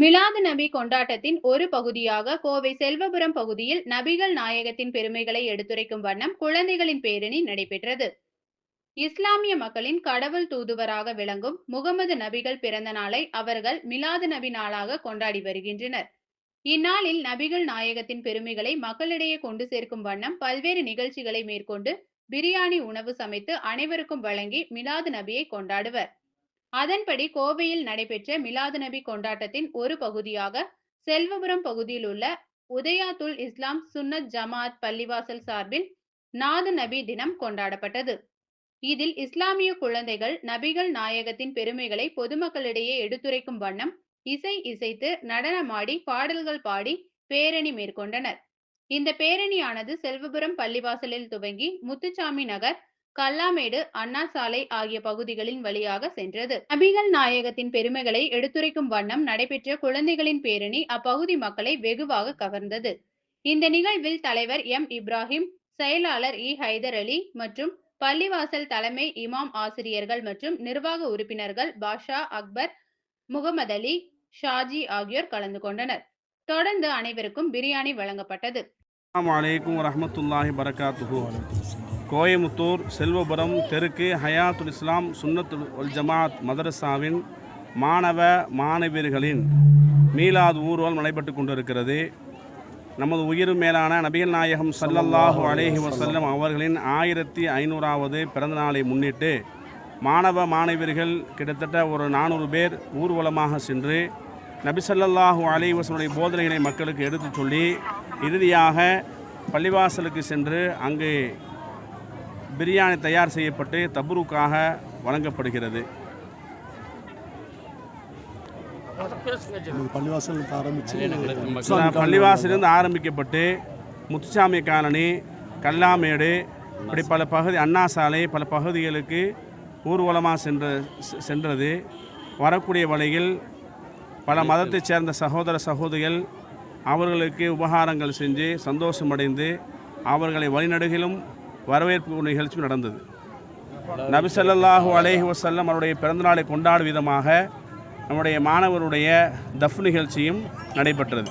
மிலாது நபி கொண்டாட்டத்தின் ஒரு பகுதியாக கோவை செல்வபுரம் பகுதியில் நபிகள் நாயகத்தின் பெருமைகளை எடுத்துரைக்கும் வண்ணம் குழந்தைகளின் பேரணி நடைபெற்றது. இஸ்லாமிய மக்களின் கடவுள் தூதுவராக விளங்கும் முகமது நபிகள் பிறந்த நாளை அவர்கள் மிலாது நபி நாளாக கொண்டாடி வருகின்றனர். இந்நாளில் நபிகள் நாயகத்தின் பெருமைகளை மக்களிடையே கொண்டு சேர்க்கும் வண்ணம் பல்வேறு நிகழ்ச்சிகளை மேற்கொண்டு பிரியாணி உணவு சமைத்து அனைவருக்கும் வழங்கி மிலாது நபியை கொண்டாடுவர். அதன்படி கோவையில் நடைபெற்ற மிலாது நபி கொண்டாட்டத்தின் ஒரு பகுதியாக செல்வபுரம் பகுதியில் உள்ள உதயாத்துல் இஸ்லாம் சுன்னத் ஜமாத் பள்ளிவாசல் சார்பில் நாது நபி தினம் கொண்டாடப்பட்டது. இதில் இஸ்லாமிய குழந்தைகள் நபிகள் நாயகத்தின் பெருமைகளை பொதுமக்களிடையே எடுத்துரைக்கும் வண்ணம் இசை இசைத்து நடனமாடி பாடல்கள் பாடி பேரணி மேற்கொண்டனர். இந்த பேரணியானது செல்வபுரம் பள்ளிவாசலில் துவங்கி முத்துச்சாமி நகர் கல்லாமேடு அண்ணா சாலை ஆகிய பகுதிகளின் வழியாக சென்றது. நபிகள் நாயகத்தின் பெருமைகளை எடுத்துரைக்கும் வண்ணம் நடைபெற்ற குழந்தைகளின் பேரணி அப்பகுதி மக்களை வெகுவாக கவர்ந்தது. இந்த நிகழ்வில் தலைவர் எம். இப்ராஹிம் செயலாளர் இ. ஹைதர் அலி மற்றும் பள்ளிவாசல் தலைமை இமாம் ஆசிரியர்கள் மற்றும் நிர்வாக உறுப்பினர்கள் பாஷா அக்பர் முகமது அலி ஷாஜி ஆகியோர் கலந்து கொண்டனர். தொடர்ந்து அனைவருக்கும் பிரியாணி வழங்கப்பட்டது. அஸ்ஸலாமு அலைக்கும் வரஹ்மத்துல்லாஹி பரகாத்துஹு கோயமுத்தூர் செல்வபுரம் தெற்கு ஹயாத்துல் இஸ்லாம் சுன்னத்துல் ஒல் ஜமாத் மதரசாவின் மாணவ மாணவியர்களின் மீலாது ஊர்வலம் நடைபெற்று கொண்டிருக்கிறது. நமது உயிர் மேலான நபிகள் நாயகம் சல்லல்லாஹு அலேஹி வசல்லம் அவர்களின் ஆயிரத்தி ஐநூறாவது பிறந்த நாளை முன்னிட்டு மாணவ மாணவியர்கள் கிட்டத்தட்ட ஒரு நானூறு பேர் ஊர்வலமாக சென்று நபி ஸல்லல்லாஹு அலைஹி போதனைகளை மக்களுக்கு எடுத்துச் சொல்லி இறுதியாக பள்ளிவாசலுக்கு சென்று அங்கு பிரியாணி தயார் செய்யப்பட்டு தபுருக்காக வழங்கப்படுகிறது. பள்ளிவாசல் பள்ளிவாசலிருந்து ஆரம்பிக்கப்பட்டு முத்துசாமி காலனி கல்லாமேடு இப்படி பல பகுதி அண்ணா சாலை பல பகுதிகளுக்கு ஊர்வலமாக சென்ற சென்றது. வரக்கூடிய வழியில் பல மதத்தைச் சேர்ந்த சகோதர சகோதரிகள் அவர்களுக்கு உபகாரங்கள் செஞ்சு சந்தோஷமடைந்து அவர்களை வழிநடுகிலும் வரவேற்பு நிகழ்ச்சியும் நடந்தது. நபிசல்லாஹூ அலேஹி வசல்லம் அவருடைய பிறந்தநாளை கொண்டாடும் விதமாக நம்முடைய மாணவருடைய தஃப் நிகழ்ச்சியும் நடைபெற்றது.